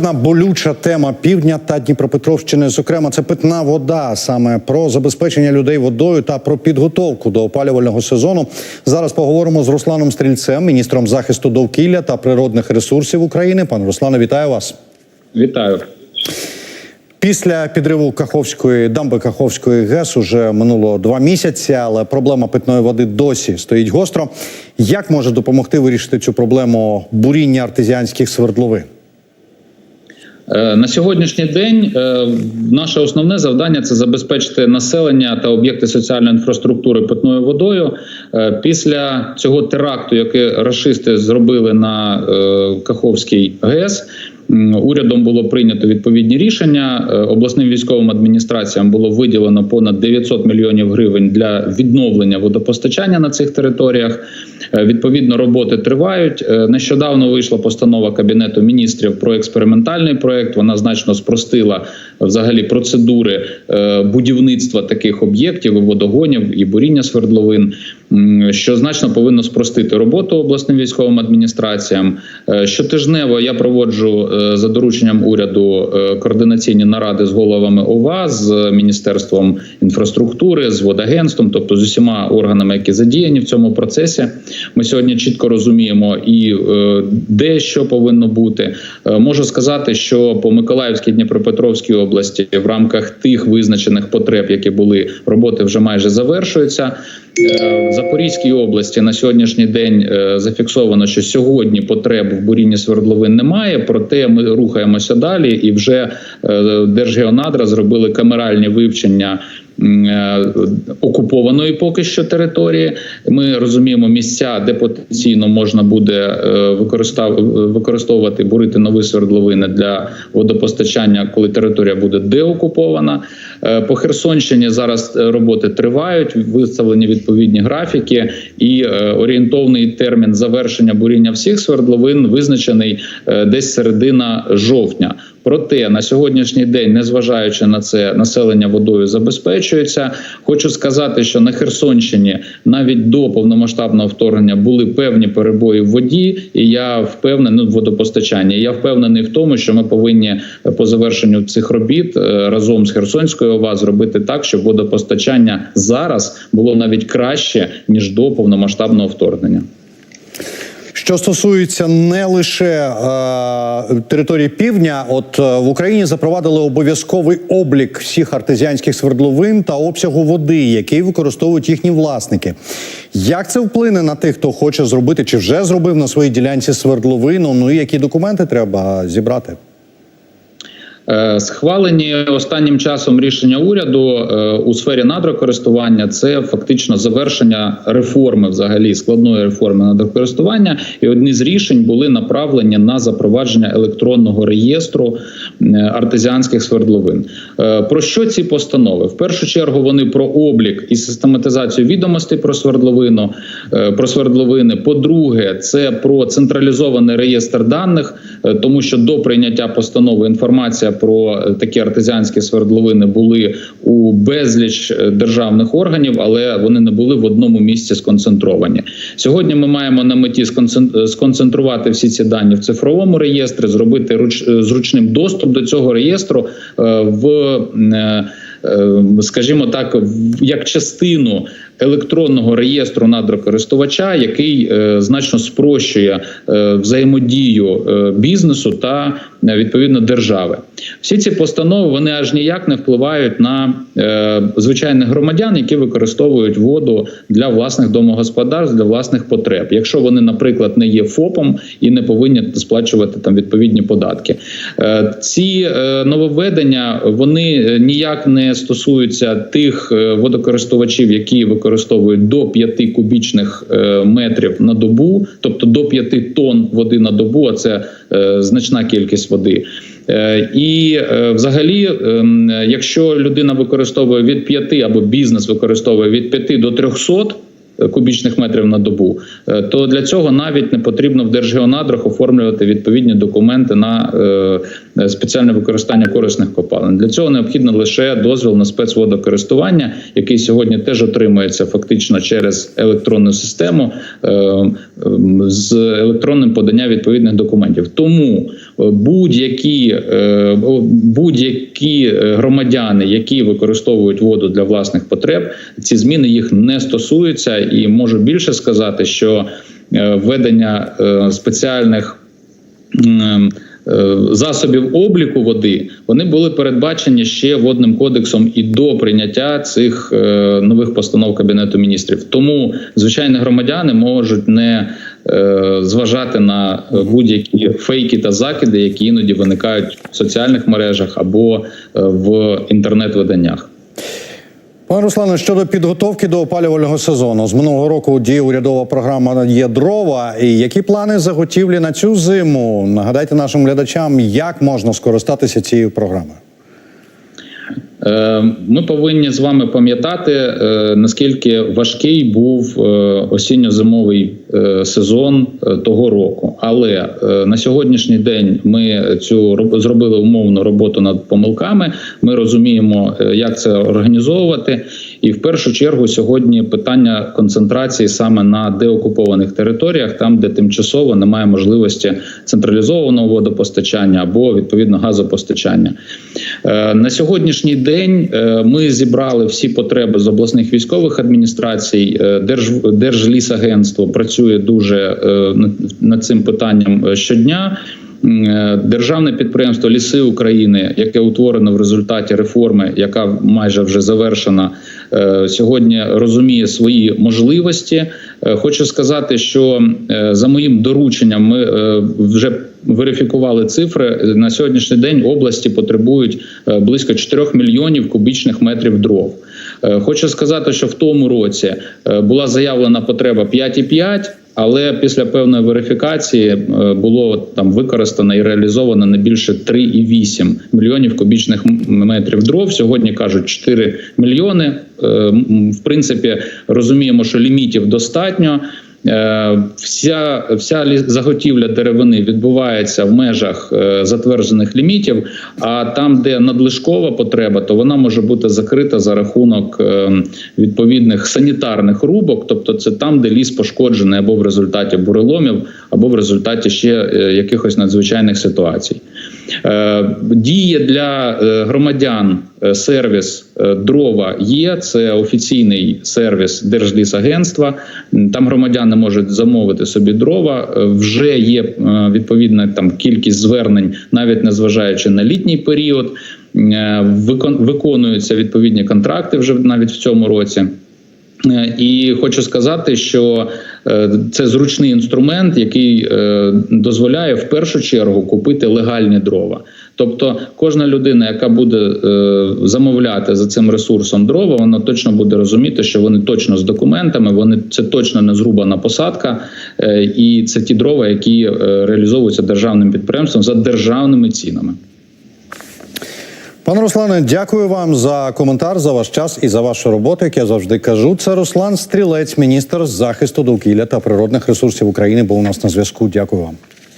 Одна болюча тема півдня та Дніпропетровщини, зокрема, це питна вода, саме про забезпечення людей водою та про підготовку до опалювального сезону. Зараз поговоримо з Русланом Стрільцем, міністром захисту довкілля та природних ресурсів України. Пане Руслане, вітаю вас. Вітаю. Після підриву Каховської дамби Каховської ГЕС уже минуло два місяці, але проблема питної води досі стоїть гостро. Як може допомогти вирішити цю проблему буріння артезіанських свердловин? Е, На сьогоднішній день е, наше основне завдання це забезпечити населення та об'єкти соціальної інфраструктури питною водою. Е, Після цього теракту, який рашисти зробили на Каховський ГЕС, урядом було прийнято відповідні рішення. Обласним військовим адміністраціям було виділено понад 900 мільйонів гривень для відновлення водопостачання на цих територіях. Е, Відповідно, роботи тривають. Е, Нещодавно вийшла постанова кабінету міністрів про експериментальний проект. Вона значно спростила взагалі процедури е, будівництва таких об'єктів, і водогонів і буріння свердловин, що значно повинно спростити роботу обласним військовим адміністраціям. Щотижнево я проводжу за дорученням уряду координаційні наради з головами ОВА, з міністерством інфраструктури, з водагентством, тобто з усіма органами, які задіяні в цьому процесі. Ми сьогодні чітко розуміємо і е, де що повинно бути. Е, Можу сказати, що по Миколаївській Дніпропетровській області в рамках тих визначених потреб, які були, роботи вже майже завершуються. Е, В Запорізькій області на сьогоднішній день зафіксовано, що сьогодні потреб в бурінні свердловин немає. Проте ми рухаємося далі, і вже Держгеонадра зробили камеральні вивчення. Е, Окупованої поки що території ми розуміємо місця, де потенційно можна буде е, використовувати бурити нові свердловини для водопостачання, коли територія буде деокупована. Е, По Херсонщині зараз роботи тривають, виставлені відповідні графіки, і орієнтовний термін завершення буріння всіх свердловин визначений десь середина жовтня. Проте на сьогоднішній день, незважаючи на це, населення водою забезпечується. Хочу сказати, що на Херсонщині навіть до повномасштабного вторгнення були певні перебої в воді, і я впевнений ну, в водопостачанні. Я впевнений в тому, що ми повинні е, по завершенню цих робіт е, разом з Херсонською ОВА зробити так, щоб водопостачання зараз було навіть краще ніж до повномасштабного вторгнення. Що стосується не лише е, території півдня, от е, в Україні запровадили обов'язковий облік всіх артезіанських свердловин та обсягу води, який використовують їхні власники. Як це вплине на тих, хто хоче зробити чи вже зробив на своїй ділянці свердловину? Ну і які документи треба зібрати? Е, Схвалені останнім часом рішення уряду е, у сфері надрокористування це фактично завершення реформи, взагалі складної реформи надрокористування. І одні з рішень були направлені на запровадження електронного реєстру е, артезіанських свердловин. Про що ці постанови? В першу чергу вони про облік і систематизацію відомостей про свердловину, про свердловини. По-друге, це про централізований реєстр даних, тому що до прийняття постанови інформація про такі артезіанські свердловини були у безліч е, державних органів, але вони не були в одному місці сконцентровані. Сьогодні ми маємо на меті е, сконцентрувати всі ці дані в цифровому реєстрі, зробити е, зручним доступ до цього реєстру в. Скажімо так, як частину електронного реєстру надрокористувача, який е, значно спрощує е, взаємодію е, бізнесу та відповідно держави. Всі ці постанови вони аж ніяк не впливають на звичайних громадян, які використовують воду для власних домогосподарств, для власних потреб. Якщо вони, наприклад, не є ФОПом і не повинні сплачувати там відповідні податки. Ці нововведення вони ніяк не стосуються тих водокористувачів, які використовують до 5 кубічних е, метрів на добу, тобто до 5 тонн води на добу, а це е, значна кількість води. Е, І взагалі, ем, якщо людина використовує від 5 або бізнес використовує від 5 до 300 кубічних метрів на добу, е, то для цього навіть не потрібно в Держгеонадрах оформлювати відповідні документи на е, спеціальне використання корисних копалин. Для цього необхідно лише дозвіл на спецводокористування, який сьогодні теж отримується фактично через електронну систему е, е, з електронним поданням відповідних документів. Тому будь-які е, будь-які е, громадяни, які використовують воду для власних потреб, ці зміни їх не стосуються, і можу більше сказати, що е, введення е, спеціальних. Е, Засобів обліку води вони були передбачені ще водним кодексом і до прийняття цих е, нових постанов кабінету міністрів. Тому звичайні громадяни можуть не е, зважати на будь-які фейки та закиди, які іноді виникають в соціальних мережах або в інтернет-виданнях. Пане Руслане, щодо підготовки до опалювального сезону з минулого року діє урядова програма є дрова. І які плани заготівлі на цю зиму? Нагадайте нашим глядачам, як можна скористатися цією програмою. Е, Ми повинні з вами пам'ятати, е, наскільки важкий був е, осінньо-зимовий сезон того року. Але на сьогоднішній день ми цю роб- зробили умовну роботу над помилками. Ми розуміємо, як це організовувати. І в першу чергу сьогодні питання концентрації саме на деокупованих територіях, там де тимчасово немає можливості централізованого водопостачання або відповідно газопостачання. На сьогоднішній день е, ми зібрали всі потреби з обласних військових адміністрацій. Е, Держ, Держлісагентство працює дуже е, над- цим питанням щодня. Державне підприємство Ліси України, яке утворено в результаті реформи, яка майже вже завершена, сьогодні розуміє свої можливості. Хочу сказати, що за моїм дорученням ми вже верифікували цифри. На сьогоднішній день області потребують е, близько 4 мільйонів кубічних метрів дров. Е, Хочу сказати, що в тому році е, була заявлена потреба 5,5, але після певної верифікації було там використано і реалізовано не більше 3,8 мільйонів кубічних метрів дров. Сьогодні кажуть 4 мільйони. В принципі, розуміємо, що лімітів достатньо. Е, Вся вся заготівля деревини відбувається в межах е, затверджених лімітів. А там, де надлишкова потреба, то вона може бути закрита за рахунок е, відповідних санітарних рубок, тобто це там, де ліс пошкоджений або в результаті буреломів, або в результаті ще якихось надзвичайних ситуацій. Е, Діє для е, громадян е, сервіс дрова є. Це офіційний сервіс Держлісагентства. Там громадяни можуть замовити собі дрова. Вже є відповідна там кількість звернень, навіть незважаючи на літній період. Викон- Виконуються відповідні контракти вже навіть в цьому році. І хочу сказати, що це зручний інструмент, який е, дозволяє в першу чергу купити легальні дрова. Тобто, кожна людина, яка буде е, замовляти за цим ресурсом дрова, вона точно буде розуміти, що вони точно з документами, вони це точно не зрубана посадка, е, і це ті дрова, які е, реалізовуються державним підприємством за державними цінами. Пане Руслане, дякую вам за коментар, за ваш час і за вашу роботу. Як я завжди кажу, це Руслан Стрілець, міністр захисту довкілля та природних ресурсів України. Був у нас на зв'язку. Дякую вам.